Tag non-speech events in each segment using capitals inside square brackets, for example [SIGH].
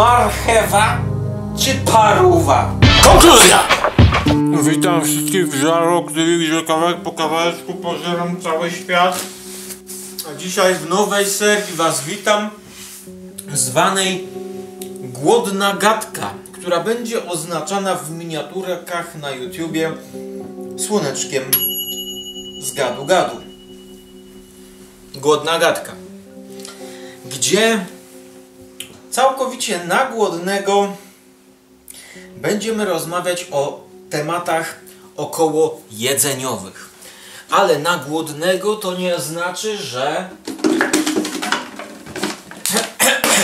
marchewa czy paruwa? Konkluzja! Witam wszystkich w żarokliwych, że kawałek po kawałeczku pożeram cały świat. A dzisiaj w nowej serii Was witam, zwanej Głodna Gadka, która będzie oznaczana w miniaturkach na YouTubie słoneczkiem z gadu gadu. Głodna Gadka. Gdzie całkowicie na głodnego będziemy rozmawiać o tematach około jedzeniowych. Ale na głodnego to nie znaczy, że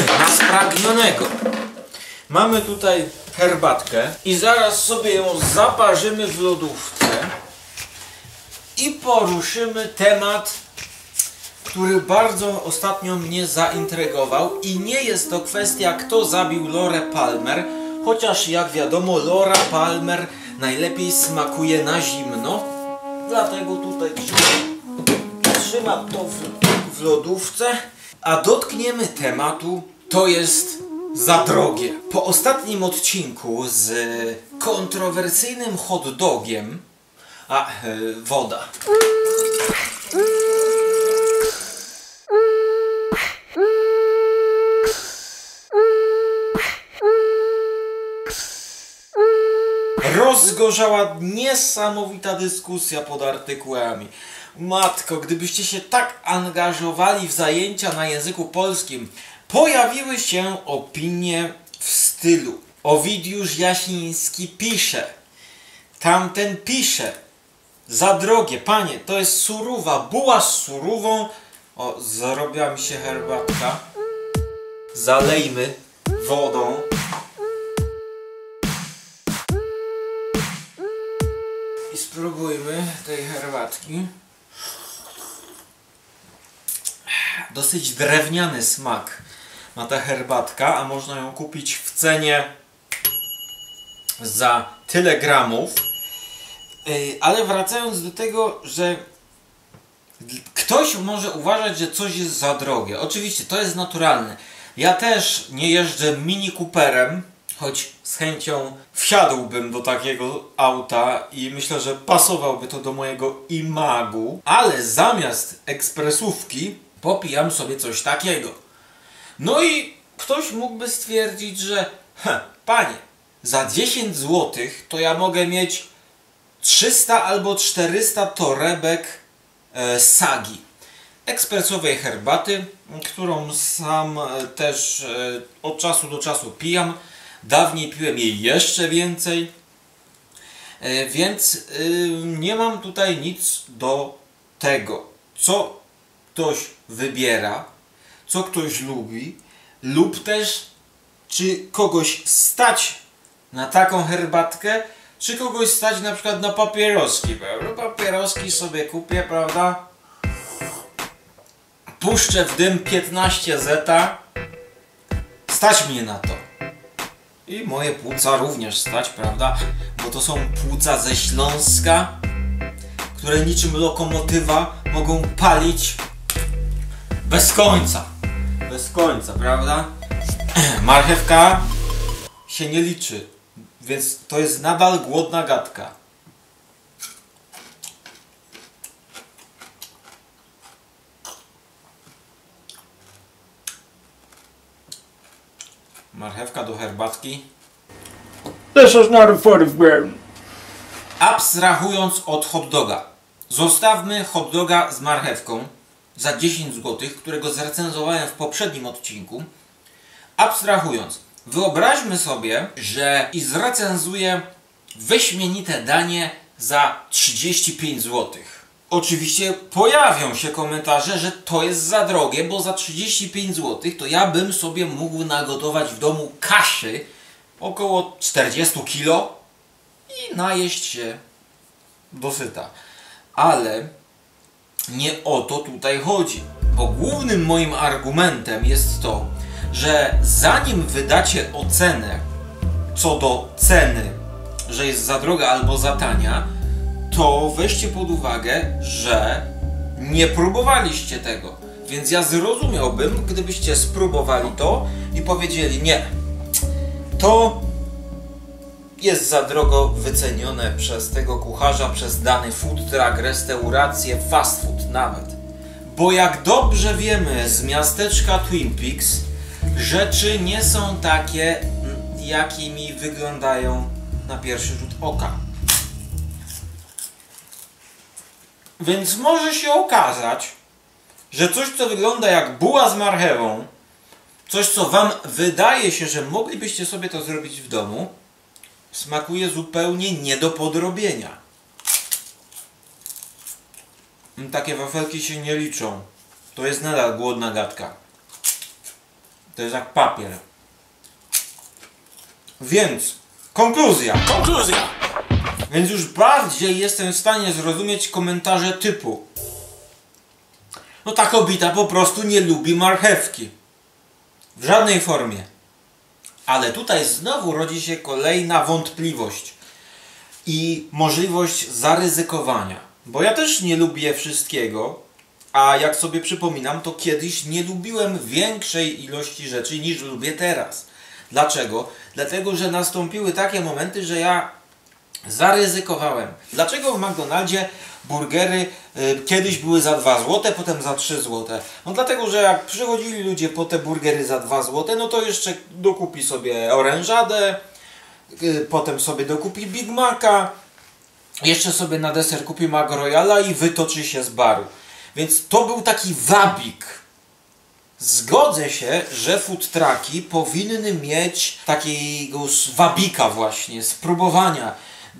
[CLEARS THROAT] na spragnionego. Mamy tutaj herbatkę i zaraz sobie ją zaparzymy w lodówce i poruszymy temat, który bardzo ostatnio mnie zaintrygował i nie jest to kwestia kto zabił Lorę Palmer, chociaż jak wiadomo Laura Palmer najlepiej smakuje na zimno, dlatego tutaj trzymam, trzymam to w, w lodówce, a dotkniemy tematu, to jest za drogie. Po ostatnim odcinku z kontrowersyjnym hot dogiem, a e, woda. Rozgorzała niesamowita dyskusja pod artykułami. Matko, gdybyście się tak angażowali w zajęcia na języku polskim, pojawiły się opinie w stylu. Owidiusz Jasiński pisze, tamten pisze, za drogie, panie, to jest surowa, buła z surową. O, zrobiła mi się herbatka. Zalejmy wodą. I spróbujmy tej herbatki. Dosyć drewniany smak ma ta herbatka, a można ją kupić w cenie za tyle gramów. Ale wracając do tego, że ktoś może uważać, że coś jest za drogie. Oczywiście, to jest naturalne. Ja też nie jeżdżę Mini Cooperem, choć z chęcią wsiadłbym do takiego auta i myślę, że pasowałby to do mojego imagu, ale zamiast ekspresówki popijam sobie coś takiego. No i ktoś mógłby stwierdzić, że panie, za 10 zł to ja mogę mieć 300 albo 400 torebek e, sagi. Ekspresowej herbaty, którą sam e, też e, od czasu do czasu pijam. Dawniej piłem jej jeszcze więcej, E, więc y, nie mam tutaj nic do tego, co ktoś wybiera, co ktoś lubi, lub też czy kogoś stać na taką herbatkę, czy kogoś stać na przykład na papieroski. Papieroski sobie kupię, prawda? Puszczę w dym 15 zeta. Stać mnie na to. I moje płuca również stać, prawda? Bo to są płuca ze Śląska, które niczym lokomotywa mogą palić bez końca. Bez końca, prawda? [CLEARS THROAT] Marchewka się nie liczy, więc to jest nadal głodna gadka. Marchewka do herbatki. This is not a photograph. Abstrahując od hot doga. Zostawmy hot doga z marchewką za 10 zł, którego zrecenzowałem w poprzednim odcinku. Abstrahując, wyobraźmy sobie, że i zrecenzuję wyśmienite danie za 35 zł. Oczywiście pojawią się komentarze, że to jest za drogie, bo za 35 zł to ja bym sobie mógł nagotować w domu kaszy około 40 kg i najeść się dosyta. Ale nie o to tutaj chodzi. Bo głównym moim argumentem jest to, że zanim wydacie ocenę co do ceny, że jest za droga albo za tania, to weźcie pod uwagę, że nie próbowaliście tego. Więc ja zrozumiałbym, gdybyście spróbowali to i powiedzieli: Nie, to jest za drogo wycenione przez tego kucharza, przez dany food truck, restaurację, fast food nawet. Bo jak dobrze wiemy z miasteczka Twin Peaks, rzeczy nie są takie, mm, jakimi wyglądają na pierwszy rzut oka. Więc może się okazać, że coś, co wygląda jak buła z marchewą, coś, co Wam wydaje się, że moglibyście sobie to zrobić w domu, smakuje zupełnie nie do podrobienia. Takie wafelki się nie liczą. To jest nadal głodna gadka. To jest jak papier. Więc, konkluzja. Konkluzja! Więc już bardziej jestem w stanie zrozumieć komentarze typu No ta kobieta po prostu nie lubi marchewki. W żadnej formie. Ale tutaj znowu rodzi się kolejna wątpliwość i możliwość zaryzykowania. Bo ja też nie lubię wszystkiego, a jak sobie przypominam, to kiedyś nie lubiłem większej ilości rzeczy niż lubię teraz. Dlaczego? Dlatego, że nastąpiły takie momenty, że ja zaryzykowałem. Dlaczego w McDonaldzie burgery y, kiedyś były za 2 zł, potem za 3 zł? No dlatego, że jak przychodzili ludzie po te burgery za 2 zł, no to jeszcze dokupi sobie orężadę, y, potem sobie dokupi Big Maca, jeszcze sobie na deser kupi Mac Royala i wytoczy się z baru. Więc to był taki wabik. Zgodzę się, że food trucki powinny mieć takiego wabika właśnie, spróbowania.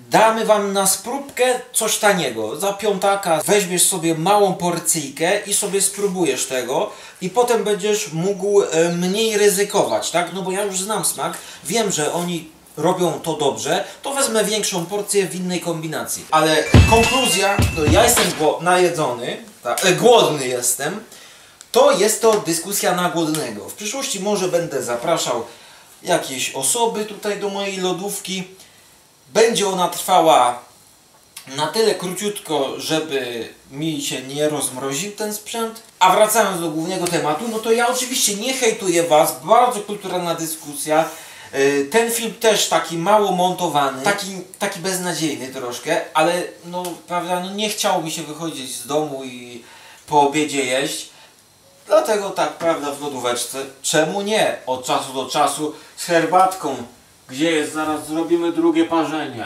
Damy wam na spróbkę coś taniego. Za piątaka weźmiesz sobie małą porcyjkę i sobie spróbujesz tego i potem będziesz mógł e, mniej ryzykować, tak? No bo ja już znam smak, wiem, że oni robią to dobrze, to wezmę większą porcję w innej kombinacji. Ale konkluzja, no ja jestem najedzony, tak, e, głodny jestem, to jest to dyskusja na głodnego. W przyszłości może będę zapraszał jakieś osoby tutaj do mojej lodówki. Będzie ona trwała na tyle króciutko, żeby mi się nie rozmroził ten sprzęt. A wracając do głównego tematu, no to ja oczywiście nie hejtuję Was, bardzo kulturalna dyskusja. Yy, Ten film też taki mało montowany, taki, taki beznadziejny troszkę, ale no prawda, no nie chciało mi się wychodzić z domu i po obiedzie jeść. Dlatego tak, prawda, w lodóweczce. Czemu nie? Od czasu do czasu z herbatką. Gdzie jest? Zaraz zrobimy drugie parzenie.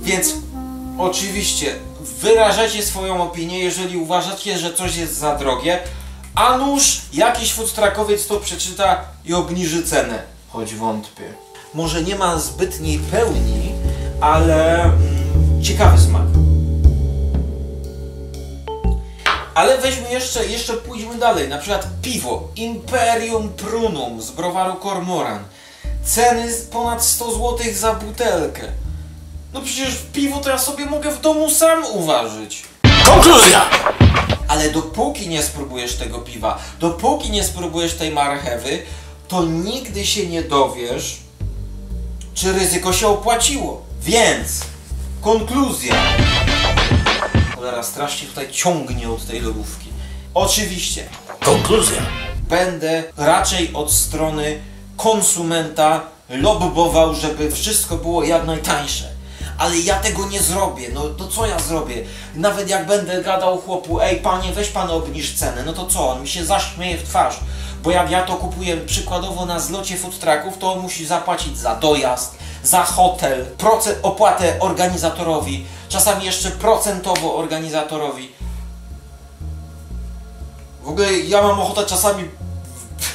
Więc oczywiście wyrażacie swoją opinię, jeżeli uważacie, że coś jest za drogie, a nuż jakiś food truckowiec to przeczyta i obniży cenę. Choć wątpię. Może nie ma zbytniej pełni, ale mm, ciekawy smak. Ale weźmy jeszcze, jeszcze pójdźmy dalej. Na przykład piwo Imperium Prunum z browaru Cormoran. Ceny ponad 100 zł za butelkę. No przecież piwo to ja sobie mogę w domu sam uważać. Konkluzja! Ale dopóki nie spróbujesz tego piwa, dopóki nie spróbujesz tej marchewy, to nigdy się nie dowiesz, czy ryzyko się opłaciło. Więc, konkluzja. Cholera, strasznie tutaj ciągnie od tej lodówki. Oczywiście, Konkluzja! będę raczej od strony konsumenta lobbował, żeby wszystko było jak najtańsze. Ale ja tego nie zrobię, no to co ja zrobię? Nawet jak będę gadał chłopu, ej panie, weź pan obniż cenę, no to co? On mi się zaśmieje w twarz. Bo jak ja to kupuję przykładowo na zlocie food trucków, to on musi zapłacić za dojazd, za hotel, opłatę organizatorowi, czasami jeszcze procentowo organizatorowi. W ogóle ja mam ochotę czasami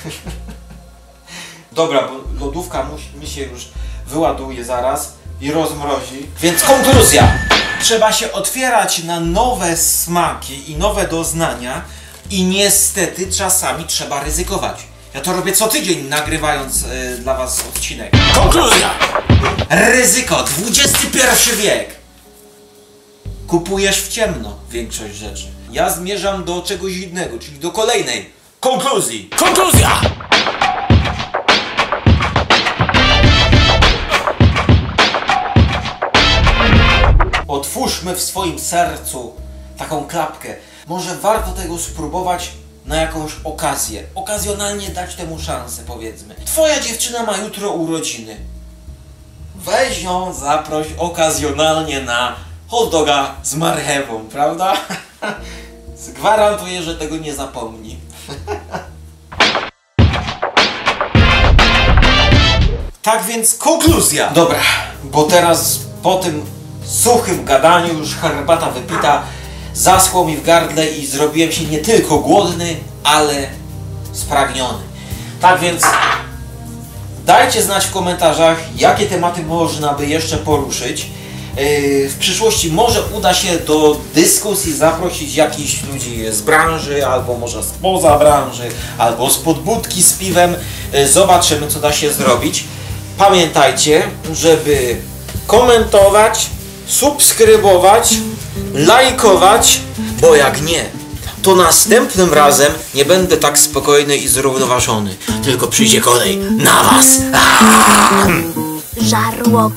[LAUGHS] Dobra, bo lodówka mi się już wyładuje zaraz i rozmrozi. Więc konkluzja. Trzeba się otwierać na nowe smaki i nowe doznania i niestety czasami trzeba ryzykować. Ja to robię co tydzień nagrywając e, dla was odcinek. Konkluzja! Ryzyko, XXI wiek. Kupujesz w ciemno większość rzeczy. Ja zmierzam do czegoś innego, czyli do kolejnej konkluzji. Konkluzja! otwórzmy w swoim sercu taką klapkę. Może warto tego spróbować na jakąś okazję. Okazjonalnie dać temu szansę, powiedzmy. Twoja dziewczyna ma jutro urodziny. Weź ją, zaproś okazjonalnie na hot doga z marchewą, prawda? [LAUGHS] Gwarantuję, że tego nie zapomni. [LAUGHS] Tak więc konkluzja. Dobra, bo teraz po tym suchym gadaniu już herbata wypita zaschło mi w gardle i zrobiłem się nie tylko głodny, ale spragniony. Tak więc dajcie znać w komentarzach, jakie tematy można by jeszcze poruszyć. Yy, W przyszłości może uda się do dyskusji zaprosić jakichś ludzi z branży, albo może spoza branży, albo z podbudki z piwem. Yy, Zobaczymy, co da się zrobić. Pamiętajcie, żeby komentować, subskrybować, lajkować, bo jak nie, to następnym razem nie będę tak spokojny i zrównoważony, tylko przyjdzie kolej na Was. Żarłok